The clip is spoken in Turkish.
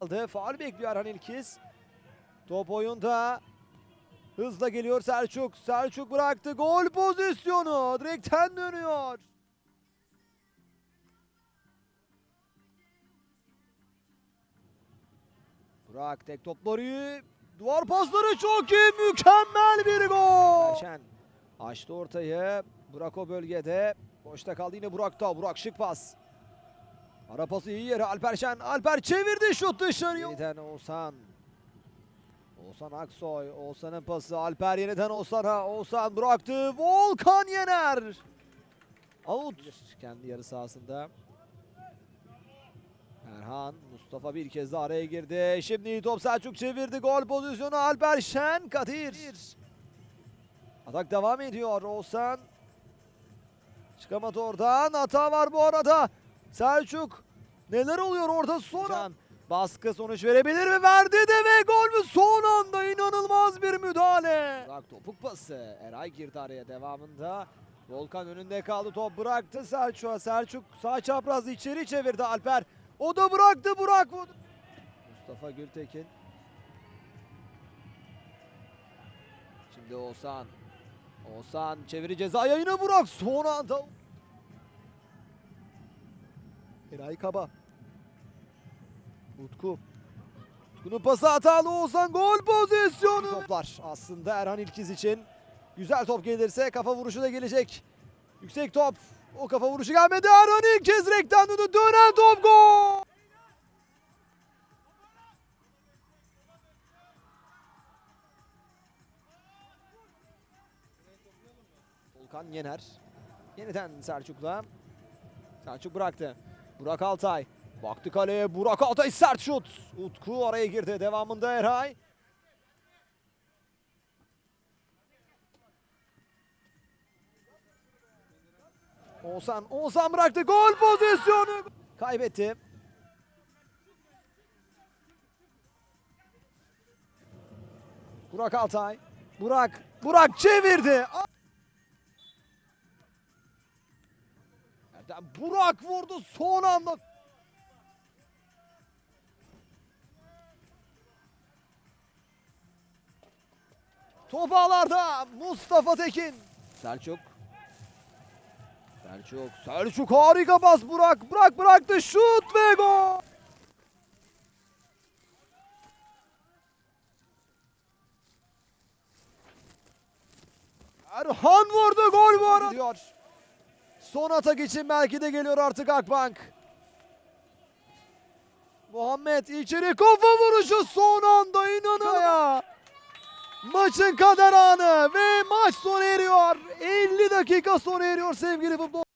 aldı. Faul bekliyor Erhan İlkiz. Top oyunda. Hızla geliyor Selçuk. Selçuk bıraktı. Gol pozisyonu. Direkten dönüyor. Burak tek topları. Duvar pasları çok iyi. Mükemmel bir gol. Erşen açtı ortayı. Burak o bölgede. Boşta kaldı yine Burak'ta. Burak şık pas. Ara pası iyi yere Alper Şen. Alper çevirdi şut dışarıya. Yeniden Oğuzhan. Oğuzhan Aksoy. Oğuzhan'ın pası. Alper yeniden Oğuzhan'a. Oğuzhan bıraktı. Volkan Yener. Out. Kendi yarı sahasında. Erhan. Mustafa bir kez daha araya girdi. Şimdi top Selçuk çevirdi. Gol pozisyonu Alper Şen. Kadir. Atak devam ediyor. Oğuzhan. Çıkamadı oradan. Hata var bu arada. Selçuk. Neler oluyor orada son Baskı sonuç verebilir mi? Verdi de ve gol mü? Son anda inanılmaz bir müdahale. Bırak topuk pası. Eray girdi araya devamında. Volkan önünde kaldı top bıraktı Selçuk'a. Selçuk sağ çaprazı içeri çevirdi Alper. O da bıraktı Burak vurdu. Mustafa Gültekin. Şimdi Oğuzhan. Oğuzhan çeviri ceza yayına Burak. Son anda. Eray Kaba. Utku. Utku'nun pası hatalı Oğuzhan gol pozisyonu. Toplar aslında Erhan İlkiz için. Güzel top gelirse kafa vuruşu da gelecek. Yüksek top. O kafa vuruşu gelmedi. Erhan İlkiz rekten. Dönen top gol. Volkan Yener. Yeniden Selçuk'la. Selçuk bıraktı. Burak Altay. Baktı kaleye Burak Altay sert şut. Utku araya girdi. Devamında Eray. Oğuzhan, Oğuzhan bıraktı. Gol pozisyonu. Kaybetti. Burak Altay. Burak, Burak çevirdi. Burak vurdu son anda. Top ağlarda Mustafa Tekin. Selçuk. Selçuk. Selçuk harika pas Burak. Burak bıraktı şut ve gol. Erhan vurdu gol bu arada. Son atak için belki de geliyor artık Akbank. Muhammed içeri kafa vuruşu son anda inanın. Maçın kader anı ve maç sona eriyor. 50 dakika sona eriyor sevgili futbol.